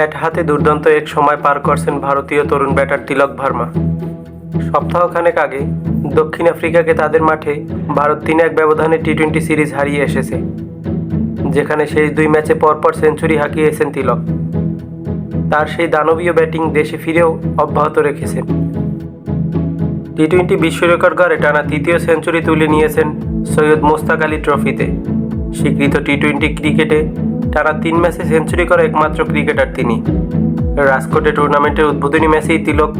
Bat হাতে দুর্দান্ত এক সময় পার করছেন ভারতীয় তরুণ ব্যাটার তিলক ভার্মা। সপ্তাহখানেক আগে দক্ষিণ আফ্রিকাকে তাদের মাঠে ভারত তিন এক ব্যবধানে টি টোয়েন্টি সিরিজ হারিয়ে এসেছে, যেখানে শেষ দুই ম্যাচে পরপর সেঞ্চুরি হাঁকিয়েছেন তিলক। তার সেই দানবীয় ব্যাটিং দেশে ফিরেও অব্যাহত রেখেছেন। টি টোয়েন্টি বিশ্ব রেকর্ড গড়ে টানা তৃতীয় সেঞ্চুরি তুলে নিয়েছেন সৈয়দ মোস্তাক আলী ট্রফিতে। স্বীকৃত টি টোয়েন্টি ক্রিকেটে টানা তিন ম্যাচে সেঞ্চুরি করা একমাত্র ক্রিকেটার তিনি। রাজকোটে টুর্নামেন্টের উদ্বোধনী ম্যাচেই তিলক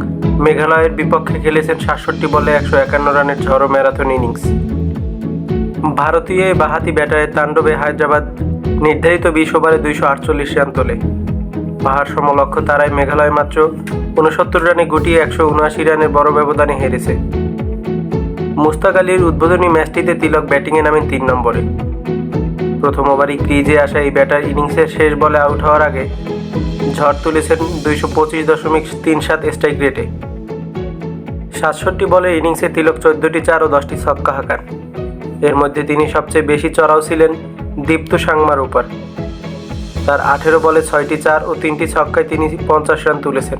মেঘালয়ের বিপক্ষে খেলেছেন সাতষট্টি বলে একশো একান্ন রানের ঝড়ো ম্যারাথন ইনিংস। ভারতীয় বাহাতি ব্যাটারের তাণ্ডবে হায়দ্রাবাদ নির্ধারিত বিশ ওভারে দুইশো আটচল্লিশ রান তোলে। পাহাড় সমলক্ষ্য তারাই মেঘালয় মাত্র উনসত্তর রানে গুটিয়ে একশো উনআশি রানের বড় ব্যবধানে হেরেছে। মুস্তাক আলীর উদ্বোধনী ম্যাচটিতে তিলক ব্যাটিংয়ে নামেন তিন নম্বরে। প্রথম ওভারই ক্রিজে আসা এই ব্যাটার ইনিংসের শেষ বলে আউট হওয়ার আগে ঝড় তুলেছেন দুইশো পঁচিশ দশমিক তিন সাত স্ট্রাইক রেটে। সাতষট্টি বলে ইনিংসে তিলক চোদ্দটি চার ও দশটি ছক্কা হাঁকান। এর মধ্যে তিনি সবচেয়ে বেশি চড়াও ছিলেন দীপ্ত সাংমার উপর। তার আঠেরো বলে ছয়টি চার ও তিনটি ছক্কায় তিনি পঞ্চাশ রান তুলেছেন।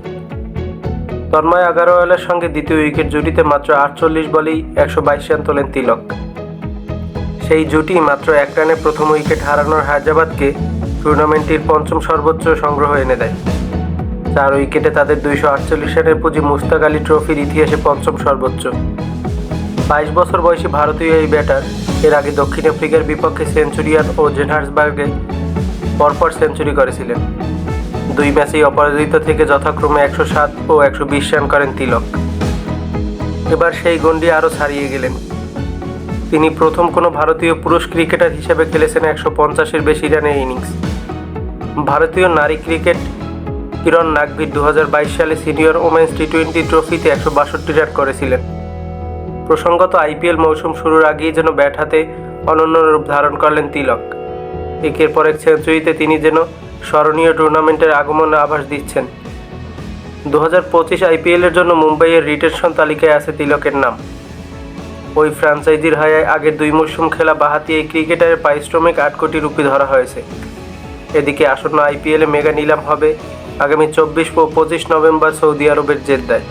তন্ময় আগারওয়ালের সঙ্গে দ্বিতীয় উইকেট জুটিতে মাত্র আটচল্লিশ বলেই একশো বাইশ রান তোলেন তিলক। সেই জুটি মাত্র এক রানে প্রথম উইকেট হারানোর হায়দ্রাবাদকে টুর্নামেন্টটির পঞ্চম সর্বোচ্চ সংগ্রহ এনে দেয়। চার উইকেটে তাদের দুইশো আটচল্লিশ রানের পুঁজি মুস্তাক আলী ট্রফির ইতিহাসে পঞ্চম সর্বোচ্চ। বাইশ বছর বয়সী ভারতীয় এই ব্যাটার এর আগে দক্ষিণ আফ্রিকার বিপক্ষে সেঞ্চুরিয়ান ও জেনহার্সবার্গে পরপর সেঞ্চুরি করেছিলেন। দুই ম্যাচেই অপরাজিত থেকে যথাক্রমে একশো সাত ও একশো বিশ রান করেন তিলক। এবার সেই গণ্ডি আরও ছাড়িয়ে গেলেন। তিনি প্রথম কোনো ভারতীয় পুরুষ ক্রিকেটার হিসেবে খেলেছেন একশো পঞ্চাশের বেশি রানের ইনিংস। ভারতীয় নারী ক্রিকেট কিরণ নাগভির দু সালে সিনিয়র ওমেন্স টি টোয়েন্টি ট্রফিতে একশো বাষট্টি রান করেছিলেন। প্রসঙ্গত আইপিএল মৌসুম শুরুর আগেই যেন ব্যাট হাতে অনন্য রূপ ধারণ করলেন তিলক। একের পর এক সেঞ্চুরিতে তিনি যেন স্মরণীয় টুর্নামেন্টের আগমনে আভাস দিচ্ছেন। দু হাজার পঁচিশ আইপিএলের জন্য মুম্বাইয়ের রিটেনশন তালিকায় আছে তিলকের নাম। ওই ফ্র্যাঞ্চাইজির হায়ায় আগের দুই মৌসুম খেলা বাহাতি এই ক্রিকেটারের পারিশ্রমিক আট কোটি রুপি ধরা হয়েছে। এদিকে আসন্ন আইপিএলে মেগা নিলাম হবে আগামী চব্বিশ ও পঁচিশ নভেম্বর সৌদি আরবের জেদ্দায়।